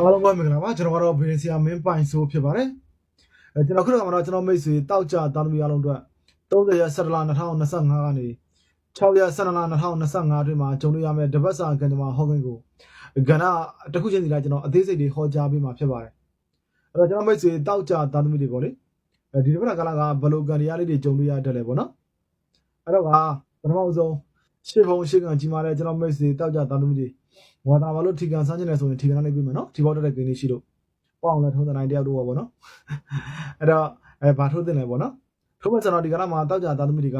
အားလုံးပဲမင်္ဂလာပါကျွန်တော်ကတော့ဘင်းစီယာမင်းပိုင်ဆိုဖြစ်ပါတယ်အဲကျွန်တော်ခုနကမှတော့ကျွန်တော်မိတ်ဆွေတောက်ကြတာသမီအားလုံးအတွက်30ရက်17လ2025ကနေ6ရက်17လ2025အတွင်းမှာဂျုံလို့ရမယ့်တပတ်စာကန်ဒီမာဟော့ကင်းကိုကဏ္ဍတစ်ခုချင်းစီလိုက်ကျွန်တော်အသေးစိတ်တွေဟောကြားပေးမှာဖြစ်ပါတယ်အဲ့တော့ကျွန်တော်မိတ်ဆွေတောက်ကြတာသမီတွေပေါ့လေအဲဒီတစ်ပတ်ကလာကဘလိုကန်တရားလေးတွေဂျုံလို့ရတတ်လဲပေါ့နော်အဲ့တော့ကပထမဆုံး ရှေ့ဘုံရှေ့ကန်ကြီးမားတဲ့ကျွန်တော်မိတ်ဆွေတောက်ကြတာသမီတွေဝါတာဘာလို့ထီကန်ဆန်းကျင်လဲဆိုရင်ထီကန်လေးပြမယ်နော်ဒီဘောက်တက်တဲ့ဂိမ်းလေးရှိလို့ပေါအောင်လဲထုံးတဲ့နိုင်တယောက်တော့ပါဗောနော်အဲ့တော့အဲဘာထိုးတင်လဲဗောနော်ထိုးမဲ့ကျွန်တော်ဒီကနေ့မှာတောက်ကြသားသမီးတွေက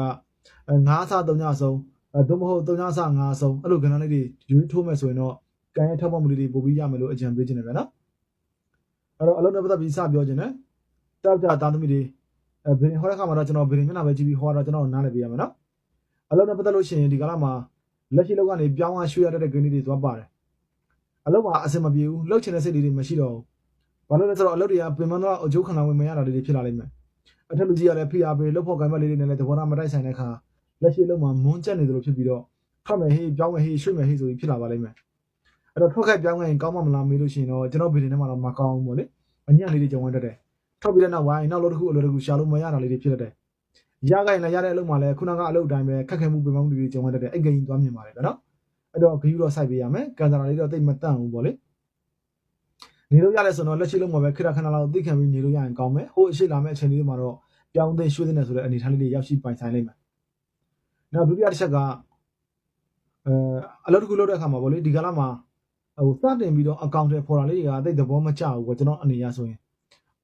အဲ9ဆ3ညဆုံးအဲသို့မဟုတ်3ညဆ5ဆုံးအဲ့လိုကဏ္ဍလေးတွေယူထိုးမဲ့ဆိုရင်တော့ကန်ရဲ့ထောက်ပံ့မှုလေးတွေပို့ပြီးရမယ်လို့အကြံပေးခြင်းတယ်ဗျာနော်အဲ့တော့အလုံးနဲ့ပတ်သက်ပြီးစပြောခြင်းနဲ့တောက်ကြသားသမီးတွေအဲဘယ်ဟောတဲ့ခါမှာတော့ကျွန်တော်ဘယ်မျက်နှာပဲကြည့်ပြီးဟောတော့ကျွန်တော်နားလည်ပေးရမယ်နော် အလုံးနဲ့ပတ်သက်လို့ရှိရင်ဒီကနေ့မှာလက်ရှိလောက်ကနေပြောင်းသွားရွှေ့ရတဲ့ဂိမ်းလေးတွေသွားပါတယ်အလုပ်မှာအဆင်မပြေဘူးလှုပ်ချင်တဲ့စိတ်လေးတွေမရှိတော့ဘူး။ဘာလို့လဲဆိုတော့အလုပ်တွေကပင်မတော့အကျိုးခံလာဝင်မရတာလေးတွေဖြစ်လာလိမ့်မယ်။အထက်လူကြီးကလည်းဖိအားပေးလှုပ်ဖို့ကံမလေးတွေနဲ့လည်းသဘောထားမတိုက်ဆိုင်တဲ့အခါလက်ရှိအလုပ်မှာမွန်းကျက်နေသလိုဖြစ်ပြီးတော့ထွက်မယ်ဟေးပြောင်းမယ်ဟေးရွှေ့မယ်ဟေးဆိုပြီးဖြစ်လာပါလိမ့်မယ်။အဲ့တော့ထွက်ခိုက်ပြောင်းခဲ့ရင်ကောင်းမှမလားမေးလို့ရှိရင်တော့ကျွန်တော်ဗီဒီယိုထဲမှာတော့မကောင်းဘူးပေါ့လေ။အညံ့လေးတွေကြုံရတတ်တယ်။ထွက်ပြီးတဲ့နောက်ဝိုင်းနောက်လို့တစ်ခုအလုပ်တစ်ခုရှာလို့မရတာလေးတွေဖြစ်တတ်တယ်။ ရခိုင်လည်းရတဲ့အလုပ်မှာလည်းခုနကအလုပ်တိုင်းပဲခက်ခဲမှုပင်မမှုတွေကြုံရတတ်တယ်။အဲ့ကိန်းသွားမြင်ပါတယ်ဗျာနော်။အဲ့တော့ဂယူတော့စိုက်ပေးရမယ်။ကန်စရာလေးတော့တိတ်မတန့်ဘူးပေါ့လေ။နေလို့ရလဲဆိုတော့လက်ရှိလုံးမှာပဲခရခဏလောက်သိခံပြီးနေလို့ရရင်ကောင်းမယ်။ဟိုအရှိလာမဲ့အချိန်လေးတွေမှာတော့ပြောင်းသိရွှေ့သိနေဆိုတဲ့အနေအထားလေးတွေရောက်ရှိပိုင်ဆိုင်လိမ့်မယ်။နောက်ဒုတိယတစ်ချက်ကအဲအလုပ်တစ်ခုလုပ်တဲ့အခါမှာပေါ့လေဒီကလာမှာဟိုစတင်ပြီးတော့အကောင့်တွေဖော်တာလေးတွေကအသိသဘောမကျဘူးပေါ့ကျွန်တော်အနေအရဆိုရင်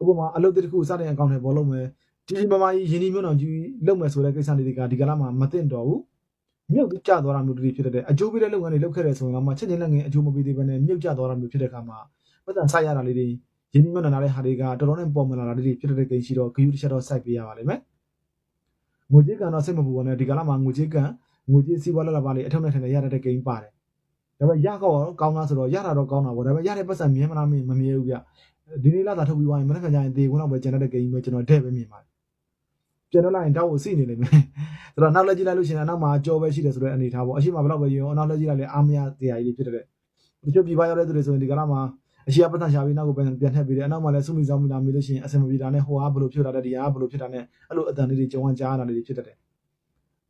ဥပမာအလုပ်တစ်ခုစတင်အကောင့်တွေပေါ်လုပ်မယ် ကြီးကြီးမားမားကြီးရင်းနှီးမြှုပ်နှံကြီးလုပ်မယ်ဆိုတဲ့ကိစ္စလေးတွေကဒီကလာမှာမသိတော့ဘူးမြုပ်ကျသွားတာမျိုးတွေဖြစ်တဲ့အကျိုးပေးတဲ့လုပ်ငန်းတွေလုပ်ခဲ့တဲ့ဆိုရင်တော့မှချက်ချင်းလက်ငယ်အကျိုးမပေးသေးဘဲနဲ့မြုပ်ကျသွားတာမျိုးဖြစ်တဲ့အခါမှာပတ်စံဆိုင်ရတာလေးတွေရင်းနှီးမြှုပ်နှံတဲ့ဟာတွေကတော်တော်နဲ့ပေါ်မလာတာလေးတွေဖြစ်တဲ့ကိန်းရှိတော့ဂယူတစ်ချက်တော့စိုက်ပေးရပါလိမ့်မယ်ငွေကြေးကန်တော့စိတ်မပူပါနဲ့ဒီကလာမှာငွေကြေးကန်ငွေကြေးစီးပွားလက်လာပါလေးအထောက်နဲ့ထင်တဲ့ရတဲ့ကိန်းပါတယ်ဒါပေမဲ့ရကောက်တော့ကောင်းလားဆိုတော့ရတာတော့ကောင်းတာပေါ့ဒါပေမဲ့ရတဲ့ပတ်စံမြဲမလားမမြဲဘူးဗျဒီနေ့လာတာထုတ်ပြီးသွားရင်မနေ့ကကြရင်တေခွန်းတော့ပဲကျန်တဲ့ကိန်းပဲကျွန်တော်တဲ့ပဲမြင်ပါတယ် ပြန်တော့လိုက်ရင်တောက်ကိုစိနေလိမ့်မယ်ဆိုတော့နောက်လက်ကြည့်လိုက်လို့ရှိရင်နောက်မှာကြောပဲရှိတယ်ဆိုတဲ့အနေထားပေါ့အရှိမဘယ်တော့ပဲရောနောက်လက်ကြည့်လိုက်လေအားမရတရားကြီးဖြစ်တဲ့တချို့ပြပရောက်တဲ့သူတွေဆိုရင်ဒီကလာမှာအရှိအပတ်သက်ရှာပြီးနောက်ကိုပြန်ပြန်ထည့်ပြီးတယ်အနောက်မှာလည်းစုမိဆောင်မိလာမိလို့ရှိရင်အစင်မပြေတာနဲ့ဟိုအားဘယ်လိုဖြစ်တာလဲဒီအားဘယ်လိုဖြစ်တာနဲ့အဲ့လိုအတန်လေးတွေကြုံဝကြားရတာလေးတွေဖြစ်တတ်တယ်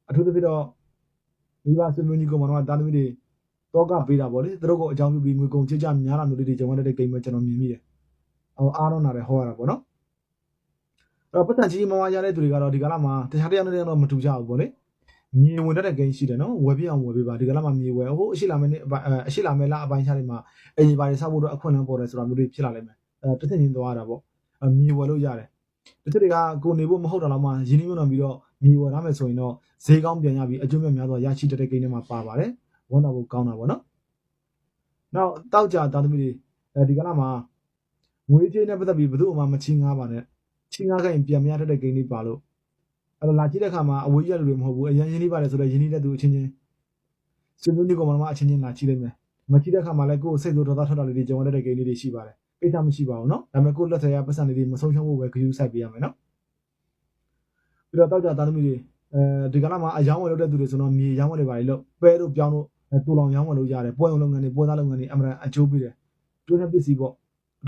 အထူးသဖြင့်တော့မိဘဆွေမျိုးကြီးကောင်မတော်တာသမီးတွေတော့ကပေးတာပေါ့လေသူတို့ကိုအကြောင်းပြုပြီးငွေကုန်ချေချများလာမျိုးလေးတွေကြုံရတဲ့ကိန်းပဲကျွန်တော်မြင်မိတယ်အော်အားတော့နာတယ်ဟောရတာပေါ့နော်အဲ့ တော့ပတ်သက်ကြီးမမရတဲ့သူတွေကတော့ဒီကလာမှာတခြားတရားနဲ့တော့မတူကြဘူးပေါ့လေမြေဝင်တဲ့ကိန်းရှိတယ်နော်ဝယ်ပြအောင်ဝယ်ပေးပါဒီကလာမှာမြေဝယ်ဟိုအရှိလာမယ့်နေ့အရှိလာမယ့်လအပိုင်းခြားတွေမှာအရင်ပါတွေစောက်ဖို့တော့အခွင့်အလမ်းပေါ်တယ်ဆိုတာမျိုးတွေဖြစ်လာလိမ့်မယ်အဲတစ်သိချင်းသွားရတာပေါ့အမြေဝယ်လို့ရတယ်တချို့တွေကကိုနေဖို့မဟုတ်တော့လောက်မှရင်းနှီးမြှုပ်နှံပြီးတော့မြေဝယ်ရမယ်ဆိုရင်တော့ဈေးကောင်းပြန်ရပြီးအကျိုးမြတ်များစွာရရှိတဲ့ကိန်းတွေမှာပါပါတယ်ဝန်တော်ဖို့ကောင်းတာပေါ့နော်နောက်တောက်ကြတာသမီးတွေအဲဒီကလာမှာငွေကြေးနဲ့ပတ်သက်ပြီးဘယ်သူမှမချင်းငားပါနဲ့ ချင်းငားခိုင်းပြန်မရတဲ့ကိန်းတွေပါလို့အဲ့တော့လာကြည့်တဲ့ခါမှာအဝေးရလူတွေမဟုတ်ဘူးအရင်ရင်းနှီးပါတယ်ဆိုတော့ရင်းနှီးတဲ့သူအချင်းချင်းဆွေမျိုးမျိုးကောင်မအချင်းချင်းလာကြည့်လိုက်မယ်မကြည့်တဲ့ခါမှာလည်းကိုယ်စိတ်ဆိုးဒေါသထွက်တာလေးတွေကြုံရတဲ့ကိန်းလေးတွေရှိပါတယ်ကိစ္စမရှိပါဘူးเนาะဒါပေမဲ့ကိုယ်လက်ထရပတ်စံလေးတွေမဆုံးရှုံးဖို့ပဲဂရုစိုက်ပေးရမယ်เนาะပြီးတော့တောက်ကြသားသမီးတွေအဲဒီကလာမှာအယောင်းဝယ်လုပ်တဲ့သူတွေဆိုတော့မြေရောင်းဝယ်တွေပါလေလို့ပဲတို့ပြောင်းတို့တူလောင်ရောင်းဝယ်လို့ရတယ်ပွဲုံလုပ်ငန်းတွေပွဲသားလုပ်ငန်းတွေအမှန်အကျိုးပေးတယ်တွင်းနဲ့ပစ္စည်းပေါ့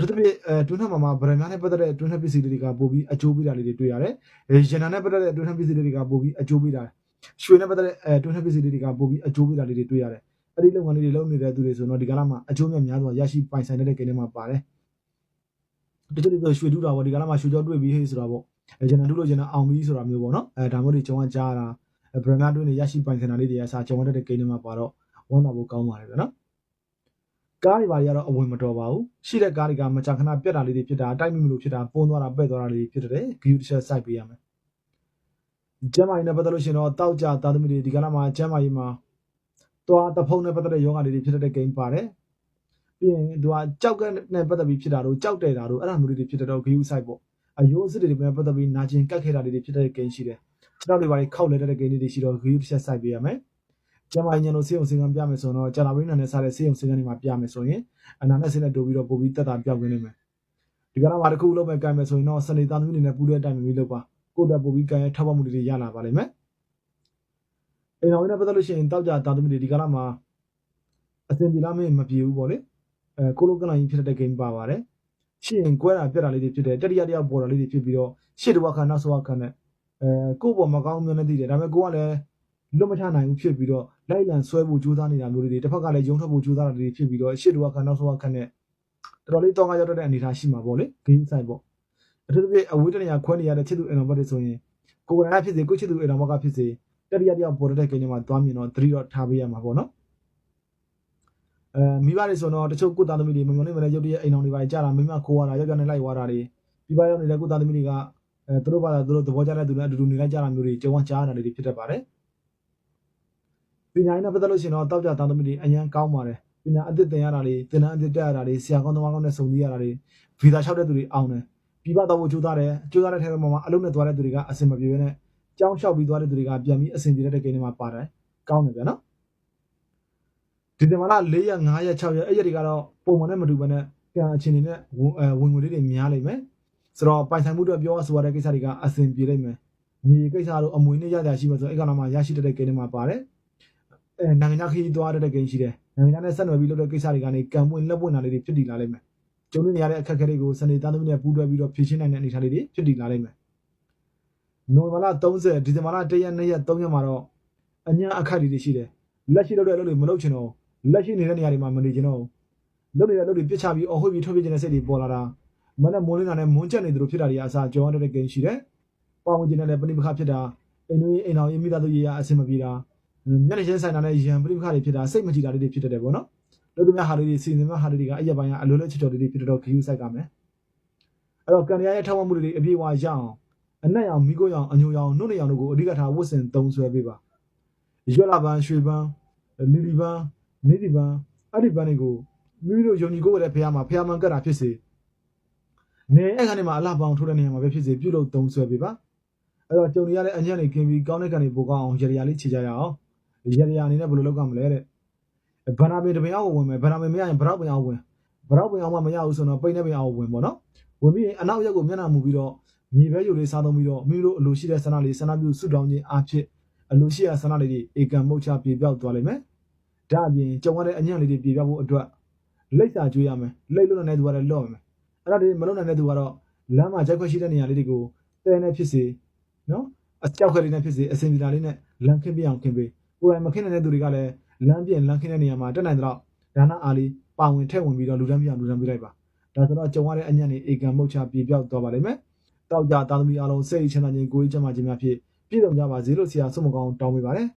အထူးသဖြင့်အဲတွင်းနဲ့မှာမှာဗရန်များနဲ့ပတ်သက်တဲ့တွင်းနဲ့ပစ္စည်းတွေကပို့ပြီးအကျိုးပေးတာလေးတွေတွေ့ရတယ်။အဲရန်နာနဲ့ပတ်သက်တဲ့တွင်းနဲ့ပစ္စည်းတွေကပို့ပြီးအကျိုးပေးတာ။ရွှေနဲ့ပတ်သက်တဲ့အဲတွင်းနဲ့ပစ္စည်းတွေကပို့ပြီးအကျိုးပေးတာလေးတွေတွေ့ရတယ်။အဲ့ဒီလုပ်ငန်းလေးတွေလုပ်နေတဲ့သူတွေဆိုတော့ဒီကလာမှာအကျိုးမြတ်များစွာရရှိပိုင်ဆိုင်တဲ့ကိန်းတွေမှာပါတယ်။တချို့တွေရွှေတူးတာပေါ့ဒီကလာမှာရွှေကြောတွေ့ပြီးဟေးဆိုတာပေါ့။အဲရန်နာတူးလို့ရန်နာအောင်ပြီးဆိုတာမျိုးပေါ့နော်။အဲဒါမျိုးတွေကျွန်တော်ကြားတာဗရန်များတွင်းတွေရရှိပိုင်ဆိုင်တာလေးတွေအစားကျွန်တော်တဲ့ကိန်းတွေမှာပါတော့ဝန်တာဖို့ကောင်းပါတယ်ဗျာနော်။ ကားတွေဘာတွေကတော့အဝင်မတော်ပါဘူးရှိတဲ့ကားတွေကမကြာခဏပြတ်တာလေးတွေဖြစ်တာတိုက်မိမလို့ဖြစ်တာပုံသွားတာပဲ့သွားတာလေးဖြစ်တဲ့ဂီယူတစ်ချက်စိုက်ပေးရမယ်ကျမ်းမာရေးနဲ့ပတ်သက်လို့ရှင်တော့တောက်ကြသားသမီးတွေဒီကနေ့မှာကျမ်းမာရေးမှာသွားတဖုံနဲ့ပတ်သက်တဲ့ယောဂလေးတွေဖြစ်တဲ့ဂိမ်းပါတယ်ပြီးရင်သူကကြောက်ကနဲ့ပတ်သက်ပြီးဖြစ်တာတို့ကြောက်တယ်တာတို့အဲ့ဒါမျိုးလေးတွေဖြစ်တဲ့တော့ဂီယူစိုက်ပေါ့အယိုးအစ်တွေနဲ့ပတ်သက်ပြီးနာကျင်ကတ်ခဲ့တာလေးတွေဖြစ်တဲ့ဂိမ်းရှိတယ်ကျွန်တော်တွေဘာတွေခောက်လဲတဲ့ဂိမ်းလေးတွေရှိတော့ဂီယူတစ်ချက်စိုက်ပေးရမယ် ကျမညံလို့ဆေးရုံဆေးကံပြမယ်ဆိုတော့ကြာလာပရင်းနာနဲ့စားတဲ့ဆေးရုံဆေးကံတွေမှာပြမယ်ဆိုရင်အနာနဲ့ဆေးနဲ့တိုးပြီးတော့ပို့ပြီးတက်တာပြောက်နေမယ်ဒီကနေ့မှာတစ်ခုလုံးပဲကံမယ်ဆိုရင်တော့စနေသားသမီးတွေနဲ့ပူတဲ့အတိုင်းမျိုးလုပ်ပါကိုယ့်တက်ပို့ပြီးကံရဲ့ထောက်ပံ့မှုတွေရလာပါလိမ့်မယ်အိမ်တော်နဲ့ပတ်သက်လို့ရှိရင်တောက်ကြသားသမီးတွေဒီကနေ့မှာအစင်ပြေလားမင်းမပြေဘူးပေါ့လေအဲကိုလိုကလိုင်းဖြစ်တဲ့ game ပါပါတယ်ရှင်းရင်ကွဲတာပြက်တာလေးတွေဖြစ်တယ်တတိယတယောက်ပေါ်တာလေးတွေဖြစ်ပြီးတော့ရှစ်တဝက်ခါနောက်ဆိုဝက်ခါနဲ့အဲကိုယ့်ပေါ်မကောင်းမျိုးနဲ့တည်တယ်ဒါပေမဲ့ကိုကလည်း လွတ်မချနိုင်ဘူးဖြစ်ပြီးတော့လိုက်လံဆွဲဖို့ကြိုးစားနေတာမျိုးတွေတစ်ဖက်ကလည်းယုံထွက်ဖို့ကြိုးစားတာတွေဖြစ်ပြီးတော့ရှစ်တဝက်ခါနောက်ဆိုဝက်ခါနဲ့တော်တော်လေးတောင်းကားရောက်တဲ့အနေအထားရှိမှာပေါ့လေ game side ပေါ့အထူးသဖြင့်အဝေးတနေရာခွဲနေရတဲ့ချစ်သူအင်တော်ဘတ်တွေဆိုရင်ကိုယ်ကလည်းဖြစ်စေကိုချစ်သူအင်တော်ဘတ်ကဖြစ်စေတတိယတယောက်ပေါ်တဲ့ game တွေမှာသွားမြင်တော့သတိတော့ထားပေးရမှာပေါ့နော်အဲမိဘတွေဆိုတော့တချို့ကိုသားသမီးတွေမမျောနေမလဲရုပ်တရက်အိမ်အောင်တွေပါကြာတာမိမခိုးရတာယောက်ျားနဲ့လိုက်သွားတာတွေပြပရောက်နေတဲ့ကိုသားသမီးတွေကအဲသူတို့ဘာသာသူတို့သဘောကျတဲ့သူနဲ့အတူတူနေလိုက်ကြတာမျိုးတွေကြုံဝကြားရတာတွေဖြစ်တတ်ပါတယ် ပညာရေးနဲ့ပတ်သက်လို့ရှိရင်တော့တောက်ကြသားသမီးတွေအញ្ញမ်းကောင်းပါတယ်ပညာအသစ်သင်ရတာတွေသင်တန်းအသစ်တက်ရတာတွေဆရာကောင်းသမားကောင်းနဲ့စုံစည်းရတာတွေဗီဇာလျှောက်တဲ့သူတွေအောင်တယ်ပြပတော့ဖို့ကြိုးစားတယ်ကြိုးစားတဲ့ထဲမှာအလုံးနဲ့သွားတဲ့သူတွေကအဆင်မပြေဘဲနဲ့ကြောင်းလျှောက်ပြီးသွားတဲ့သူတွေကပြန်ပြီးအဆင်ပြေတဲ့ကိန်းတွေမှာပါတယ်ကောင်းတယ်ဗျာနော်ဒီဇင်ဘာလ4ရက်5ရက်6ရက်အဲ့ရက်တွေကတော့ပုံမှန်နဲ့မတူဘဲနဲ့ကံအချင်းနေနဲ့ဝင်အဲဝင်ငွေလေးတွေများလိမ့်မယ်ဆိုတော့ပိုင်ဆိုင်မှုအတွက်ပြောဆိုရတဲ့ကိစ္စတွေကအဆင်ပြေလိမ့်မယ်မြေကိစ္စတို့အမွေနဲ့ရကြရှိမှဆိုအဲ့ကောင်မှာရရှိတဲ့ကိန်းတွေမှာပါတယ်အဲ နိုင်ငံခြားခရီးသွားတဲ့ကိန်းရှိတယ်နိုင်ငံခြားနဲ့ဆက်နွယ်ပြီးလုပ်တဲ့ကိစ္စတွေကနေကံပွင့်လက်ပွင့်တာလေးတွေဖြစ်တည်လာလိမ့်မယ်ကျုံနေရတဲ့အခက်အခဲတွေကိုစနေသားသမီးနဲ့ပူးတွဲပြီးတော့ဖြေရှင်းနိုင်တဲ့အနေအထားလေးတွေဖြစ်တည်လာလိမ့်မယ်နိုဝင်ဘာလ30ဒီဇင်ဘာလ1ရက်2ရက်3ရက်မှာတော့အညာအခက်တွေရှိတယ်လက်ရှိလုပ်တဲ့အလုပ်တွေမလုပ်ချင်တော့လက်ရှိနေတဲ့နေရာတွေမှာမနေကြတော့လုပ်နေတဲ့လုပ်တွေပြစ်ချပြီးအော်ဟွေပြီးထုတ်ပြခြင်းတဲ့စိတ်တွေပေါ်လာတာမနဲ့မိုးလင်းတာနဲ့မွန်းချက်နေသူတို့ဖြစ်တာတွေအစားကြောရတဲ့ကိန်းရှိတယ်။ပေါဝင်ခြင်းနဲ့လည်းပဏိပခဖြစ်တာအိမ်တို့အိမ်တော်ရေးမိသားစုရေးရအဆင်မပြေတာ မျက်နှာချင်းဆိုင်တာနဲ့ရံပဏိပခတွေဖြစ်တာစိတ်မကြည်တာတွေဖြစ်တတ်တယ်ပေါ့နော်။လို့သူများဟာတွေစီစဉ်မဲ့ဟာတွေကအရက်ပိုင်းကအလိုလိုချစ်တော်တွေဖြစ်တော့ဂီယူဆိုင်ကမယ်။အဲ့တော့ကန်ရရဲ့ထောက်မှမှုတွေအပြည့်အဝရအောင်အနက်ရောင်မိကိုရောင်အညိုရောင်နှုတ်နေရောင်တို့ကိုအဓိကထားဝတ်ဆင်သုံးဆွဲပေးပါ။ရွက်လာပန်းရွှေပန်းလီလီပန်းနေဒီပန်အဲ့ဒီပန်တွေကိုမိမိတို့ယုံကြည်ကိုယ်ရတဲ့ဖះမှာဖះမှန်ကတ်တာဖြစ်စေနေအဲ့ခါနေမှာအလှပေါင်းထိုးတဲ့နေရာမှာပဲဖြစ်စေပြုတ်လို့သုံးဆွဲပေးပါအဲ့တော့ကြုံရတဲ့အညံ့နေကင်းပြီးကောင်းတဲ့ကန်တွေပိုကောင်းအောင်ရရလေးခြေကြရအောင် ရရအနေနဲ့ဘယ်လိုလုပ်ကမလဲတဲ့ဘန္နာပင်တပင်အောင်ဝင်မယ်ဘန္နာပင်မရရင်ဘရောက်ပင်အောင်ဝင်ဘရောက်ပင်အောင်မှမရဘူးဆိုတော့ပိန်းတဲ့ပင်အောင်ဝင်ပေါ့နော်ဝင်ပြီးအနောက်ရက်ကိုမျက်နှာမူပြီးတော့မြေပဲယူလေးစားသုံးပြီးတော့မိမိတို့အလိုရှိတဲ့ဆန္ဒလေးဆန္ဒပြုဆုတောင်းခြင်းအဖြစ်အလိုရှိတဲ့ဆန္ဒလေးတွေဧကံမုတ်ချပြေပြောက်သွားလိမ့်မယ်ဒါအပြင်ကြုံရတဲ့အညံ့လေးတွေပြေပြဖို့အတွက်လိပ်စာကျွေးရမယ်လိပ်လို့နိုင်တဲ့သူကလည်းလော့မယ်အဲ့ဒါတွေမလုပ်နိုင်တဲ့သူကတော့လမ်းမှာကြိုက်ခွက်ရှိတဲ့နေရာလေးတွေကိုတဲနဲ့ဖြစ်စေနော်အကြောက်ခွက်လေးနဲ့ဖြစ်စေအစင်ဒီတာလေးနဲ့လမ်းခင်းပြအောင်ခင်းပေး ကိုယ်တိုင်မခင်းနိုင်တဲ့သူတွေကလည်းလမ်းပြင်လမ်းခင်းတဲ့နေရာမှာတက်နိုင်တော့ဒါနအားလေးပါဝင်ထည့်ဝင်ပြီးတော့လူတန်းပြအောင်လူတန်းပြလိုက်ပါဒါဆိုတော့ကြုံရတဲ့အညံ့တွေဧကံမုတ်ချပြေပြောက်သွားပါလိမ့်မယ်တောက်ကြသားသမီးအားလုံးစိတ်ချမ်းသာခြင်းကိုယ်ရေးချမ်းသာခြင်းများဖြင့်ပြည့်စုံကြပါစေလို့ဆရာဆုမကောင်းတောင်းပေးပါတယ်